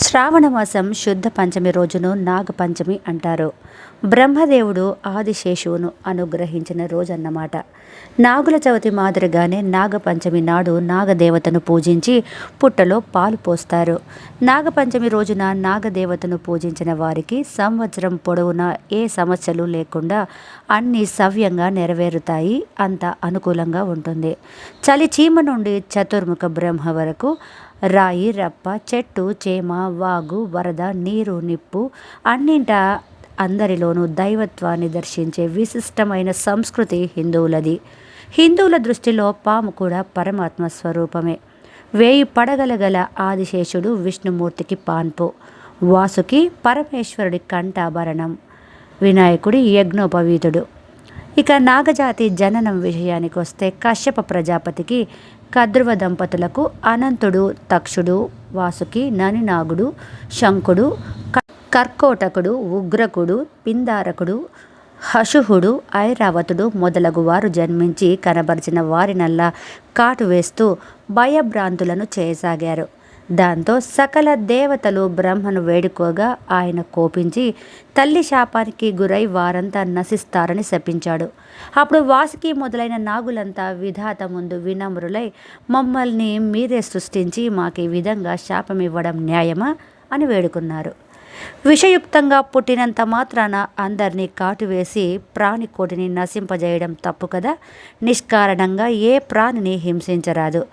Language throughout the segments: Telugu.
శ్రావణమాసం శుద్ధ పంచమి రోజును నాగపంచమి అంటారు. బ్రహ్మదేవుడు ఆదిశేషువును అనుగ్రహించిన రోజన్నమాట. నాగుల చవితి మాదిరిగానే నాగపంచమి నాడు నాగదేవతను పూజించి పుట్టలో పాలు పోస్తారు. నాగపంచమి రోజున నాగదేవతను పూజించిన వారికి సంవత్సరం పొడవునా ఏ సమస్యలు లేకుండా అన్నీ సవ్యంగా నెరవేరుతాయి అంత అనుకూలంగా ఉంటుంది. చలి చీమ నుండి చతుర్ముఖ బ్రహ్మ వరకు రాయి రప్ప చెట్టు చేమ వాగు వరద నీరు నిప్పు అన్నింట అందరిలోనూ దైవత్వాన్ని దర్శించే విశిష్టమైన సంస్కృతి హిందువులది. హిందువుల దృష్టిలో పాము కూడా పరమాత్మ స్వరూపమే. వేయి పడగల గల ఆదిశేషుడు విష్ణుమూర్తికి పాన్పు. వాసుకి పరమేశ్వరుడి కంఠాభరణం. వినాయకుడి యజ్ఞోపవీతుడు. ఇక నాగజాతి జననం విషయానికి వస్తే కశ్యప ప్రజాపతికి కద్రువ దంపతులకు అనంతుడు తక్షుడు వాసుకి ననినాగుడు శంకుడు కర్కోటకుడు ఉగ్రకుడు పిందారకుడు హశుహుడు ఐరావతుడు మొదలగు వారు జన్మించి కనబరిచిన వారినల్లా కాటు వేస్తూ భయభ్రాంతులను చేయసాగారు. దాంతో సకల దేవతలు బ్రహ్మను వేడుకోగా ఆయన కోపించి తల్లి శాపానికి గురై వారంతా నశిస్తారని శపించాడు. అప్పుడు వాసుకి మొదలైన నాగులంతా విధాత ముందు వినమ్రులై మమ్మల్ని మీరే సృష్టించి మాకు ఈ విధంగా శాపం ఇవ్వడం న్యాయమా? అని వేడుకున్నారు. విషయుక్తంగా పుట్టినంత మాత్రాన అందరినీ కాటువేసి ప్రాణికోటిని నశింపజేయడం తప్పు కదా? నిష్కారణంగా ఏ ప్రాణిని హింసించరాదు.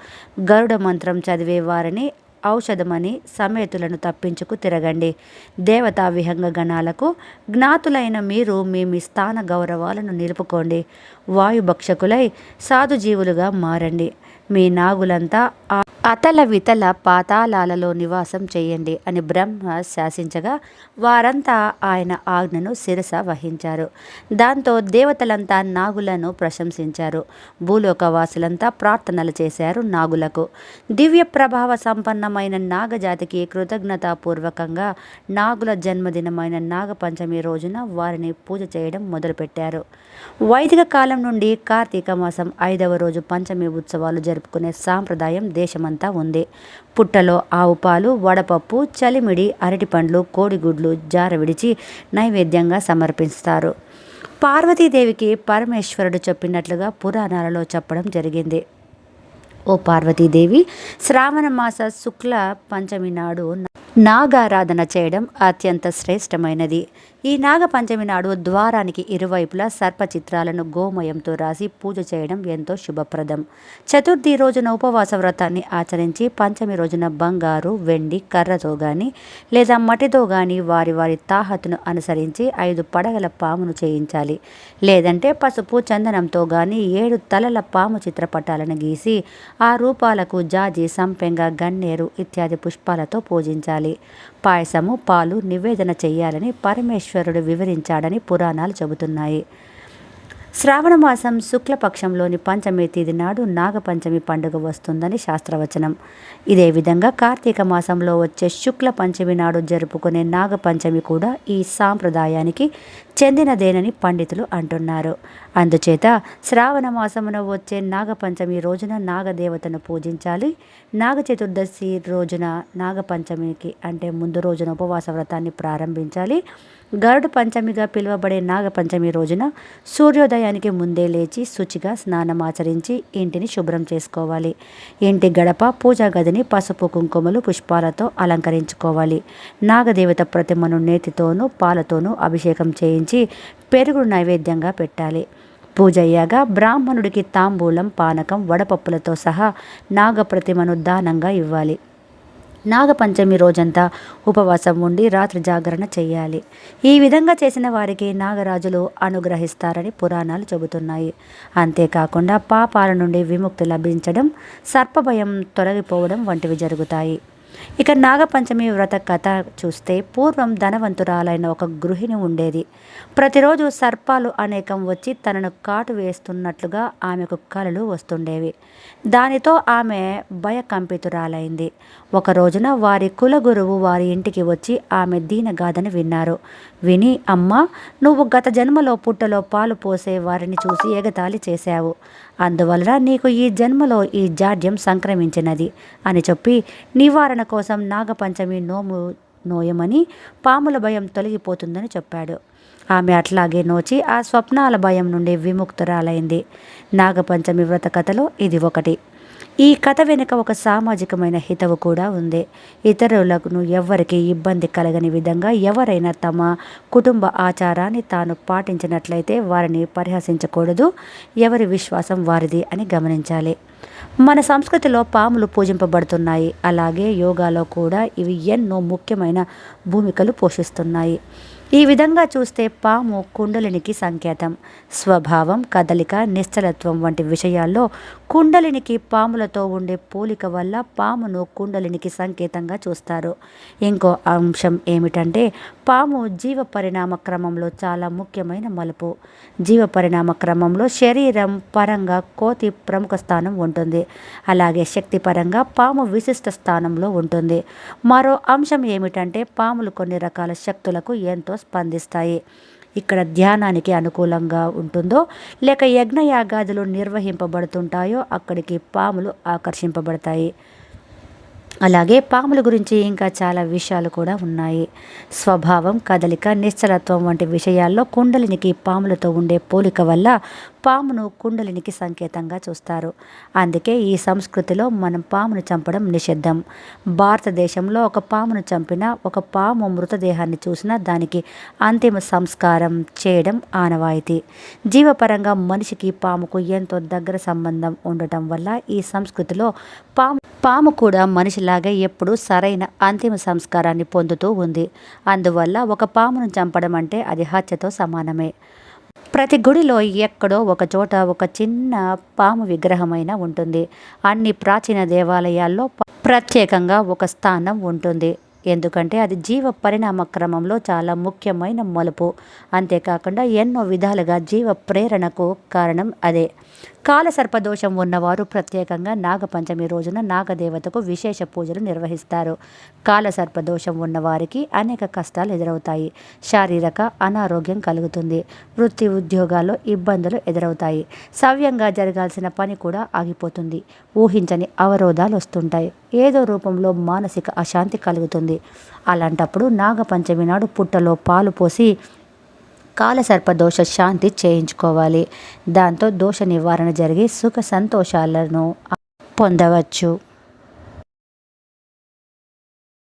గరుడ మంత్రం చదివే వారిని ఔషధమని సమేతులను తప్పించుకు తిరగండి. దేవతా విహంగ గణాలకు జ్ఞాతులైన మీరు మీ మీ స్థాన గౌరవాలను నిలుపుకోండి. వాయుభక్షకులై సాధుజీవులుగా మారండి. మీ నాగులంతా ఆ అతల వితల పాతాళాలలో నివాసం చేయండి అని బ్రహ్మ శాసించగా వారంతా ఆయన ఆజ్ఞను శిరస వహించారు. దాంతో దేవతలంతా నాగులను ప్రశంసించారు. భూలోకవాసులంతా ప్రార్థనలు చేశారు నాగులకు. దివ్య ప్రభావ సంపన్నమైన నాగజాతికి కృతజ్ఞతాపూర్వకంగా నాగుల జన్మదినమైన నాగపంచమి రోజున వారిని పూజ చేయడం మొదలుపెట్టారు. వైదిక కాలం నుండి కార్తీక మాసం ఐదవ రోజు పంచమి ఉత్సవాలు జరుపుకునే సాంప్రదాయం దేశమంతా. ఉంది. పుట్టలో ఆవు పాలు వడపప్పు చలిమిడి అరటిపండ్లు కోడిగుడ్లు జార విడిచి నైవేద్యంగా సమర్పిస్తారు. పార్వతీదేవికి పరమేశ్వరుడు చెప్పినట్లుగా పురాణాలలో చెప్పడం జరిగింది. ఓ పార్వతీదేవి శ్రావణ మాస శుక్ల పంచమి నాడు నాగారాధన చేయడం అత్యంత శ్రేష్టమైనది. ఈ నాగపంచమి నాడు ద్వారానికి ఇరువైపులా సర్ప చిత్రాలను గోమయంతో రాసి పూజ చేయడం ఎంతో శుభప్రదం. చతుర్థి రోజున ఉపవాస వ్రతాన్ని ఆచరించి పంచమి రోజున బంగారు వెండి కర్రతో గాని లేదా మట్టితో గాని వారి వారి తాహతును అనుసరించి ఐదు పడగల పామును చేయించాలి. లేదంటే పసుపు చందనంతో గాని ఏడు తలల పాము చిత్రపటాలను గీసి ఆ రూపాలకు జాజి సంపెంగ గన్నేరు ఇత్యాది పుష్పాలతో పూజించాలి. పాయసము పాలు నివేదన చేయాలని చెయ్యాలని పరమేశ్వరుడు వివరించాడని పురాణాలు చెబుతున్నాయి. శ్రావణ మాసం శుక్లపక్షంలోని పంచమి తేదీ నాడు నాగపంచమి పండుగ వస్తుందని శాస్త్రవచనం. ఇదే విధంగా కార్తీక మాసంలో వచ్చే శుక్ల పంచమి నాడు జరుపుకునే నాగపంచమి కూడా ఈ సాంప్రదాయానికి చెందినదేనని పండితులు అంటున్నారు. అందుచేత శ్రావణ మాసమున వచ్చే నాగపంచమి రోజున నాగదేవతను పూజించాలి. నాగ చతుర్దశి రోజున నాగపంచమికి అంటే ముందు రోజున ఉపవాస వ్రతాన్ని ప్రారంభించాలి. గరుడ పంచమిగా పిలువబడే నాగపంచమి రోజున సూర్యోదయానికి ముందే లేచి శుచిగా స్నానం ఆచరించి ఇంటిని శుభ్రం చేసుకోవాలి. ఇంటి గడప పూజా గదిని పసుపు కుంకుమలు పుష్పాలతో అలంకరించుకోవాలి. నాగదేవత ప్రతిమను నేతితోనూ పాలతోనూ అభిషేకం చేయించి పెరుగు నైవేద్యంగా పెట్టాలి. పూజ అయ్యాక బ్రాహ్మణుడికి తాంబూలం పానకం వడపప్పులతో సహా నాగప్రతిమను దానంగా ఇవ్వాలి. నాగపంచమి రోజంతా ఉపవాసం ఉండి రాత్రి జాగరణ చేయాలి ఈ విధంగా చేసిన వారికి నాగరాజులు అనుగ్రహిస్తారని పురాణాలు చెబుతున్నాయి. అంతేకాకుండా పాపాల నుండి విముక్తి లభించడం సర్పభయం తొలగిపోవడం వంటివి జరుగుతాయి. ఇక నాగపంచమి వ్రత కథ చూస్తే పూర్వం ధనవంతురాలైన ఒక గృహిణి ఉండేది. ప్రతిరోజు సర్పాలు అనేకం వచ్చి తనను కాటు వేస్తున్నట్లుగా ఆమెకు కలలు వస్తుండేవి. దానితో ఆమె భయకంపితురాలైంది. ఒక రోజున వారి కులగురువు వారి ఇంటికి వచ్చి ఆమె దీనగాథని విన్నారు. విని అమ్మ నువ్వు గత జన్మలో పుట్టలో పాలు పోసే వారిని చూసి ఎగతాళి చేశావు. అందువలన నీకు ఈ జన్మలో ఈ జాడ్యం సంక్రమించినది అని చెప్పి నివారణ నివారణ కోసం నాగపంచమి నోము నోయమని పాముల భయం తొలగిపోతుందని చెప్పాడు. ఆమె అట్లాగే నోచి ఆ స్వప్నాల భయం నుండి విముక్తురాలైంది. నాగపంచమి వ్రత కథలో ఇది ఒకటి. ఈ కథ వెనుక ఒక సామాజికమైన హితవు కూడా ఉంది. ఇతరులకు ఎవరికీ ఇబ్బంది కలగని విధంగా ఎవరైనా తమ కుటుంబ ఆచారాన్ని తాను పాటించినట్లయితే వారిని పరిహసించకూడదు. ఎవరి విశ్వాసం వారిది అని గమనించాలి. మన సంస్కృతిలో పాములు పూజింపబడుతున్నాయి. అలాగే యోగాలో కూడా ఇవి ఎన్నో ముఖ్యమైన భూమికలు పోషిస్తున్నాయి. ఈ విధంగా చూస్తే పాము కుండలినికి సంకేతం. స్వభావం కదలిక నిశ్చలత్వం వంటి విషయాల్లో కుండలినికి పాములతో ఉండే పోలిక వల్ల పామును కుండలినికి సంకేతంగా చూస్తారు. ఇంకో అంశం ఏమిటంటే పాము జీవ పరిణామ క్రమంలో చాలా ముఖ్యమైన మలుపు. జీవ పరిణామ క్రమంలో శరీరం పరంగా కోతి ప్రముఖ స్థానం ఉంటుంది. అలాగే శక్తి పరంగా పాము విశిష్ట స్థానంలో ఉంటుంది. మరో అంశం ఏమిటంటే పాములు కొన్ని రకాల శక్తులకు ఎంతో స్పందిస్తాయి. ఇక్కడ ధ్యానానికి అనుకూలంగా ఉంటుందో లేక యజ్ఞయాగాదులు నిర్వహింపబడుతుంటాయో అక్కడికి పాములు ఆకర్షింపబడతాయి. అలాగే పాముల గురించి ఇంకా చాలా విషయాలు కూడా ఉన్నాయి. స్వభావం కదలిక నిశ్చలత్వం వంటి విషయాల్లో కుండలినికి పాములతో ఉండే పోలిక వల్ల పామును కుండలినికి సంకేతంగా చూస్తారు. అందుకే ఈ సంస్కృతిలో మనం పామును చంపడం నిషిద్ధం. భారతదేశంలో ఒక పామును చంపిన ఒక పాము మృతదేహాన్ని చూసినా దానికి అంతిమ సంస్కారం చేయడం ఆనవాయితీ. జీవపరంగా మనిషికి పాముకు ఎంతో దగ్గర సంబంధం ఉండటం వల్ల ఈ సంస్కృతిలో పాము పాము కూడా మనిషిలాగే ఎప్పుడూ సరైన అంతిమ సంస్కారాన్ని పొందుతూ ఉంది. అందువల్ల ఒక పామును చంపడం అంటే అది హత్యతో సమానమే. ప్రతి గుడిలో ఎక్కడో ఒక చోట ఒక చిన్న పాము విగ్రహమైన ఉంటుంది. అన్ని ప్రాచీన దేవాలయాల్లో ప్రత్యేకంగా ఒక స్థానం ఉంటుంది. ఎందుకంటే అది జీవ పరిణామ క్రమంలో చాలా ముఖ్యమైన మలుపు. అంతేకాకుండా ఎన్నో విధాలుగా జీవ ప్రేరణకు కారణం అదే. కాలసర్పదోషం ఉన్నవారు ప్రత్యేకంగా నాగపంచమి రోజున నాగదేవతకు విశేష పూజలు నిర్వహిస్తారు. కాలసర్పదోషం ఉన్నవారికి అనేక కష్టాలు ఎదురవుతాయి. శారీరక అనారోగ్యం కలుగుతుంది. వృత్తి ఉద్యోగాల్లో ఇబ్బందులు ఎదురవుతాయి. సవ్యంగా జరగాల్సిన పని కూడా ఆగిపోతుంది. ఊహించని అవరోధాలు వస్తుంటాయి. ఏదో రూపంలో మానసిక అశాంతి కలుగుతుంది. అలాంటప్పుడు నాగపంచమి నాడు పుట్టలో పాలు పోసి కాలసర్ప దోష శాంతి చేయించుకోవాలి. దాంతో దోష నివారణ జరిగి సుఖ సంతోషాలను పొందవచ్చు.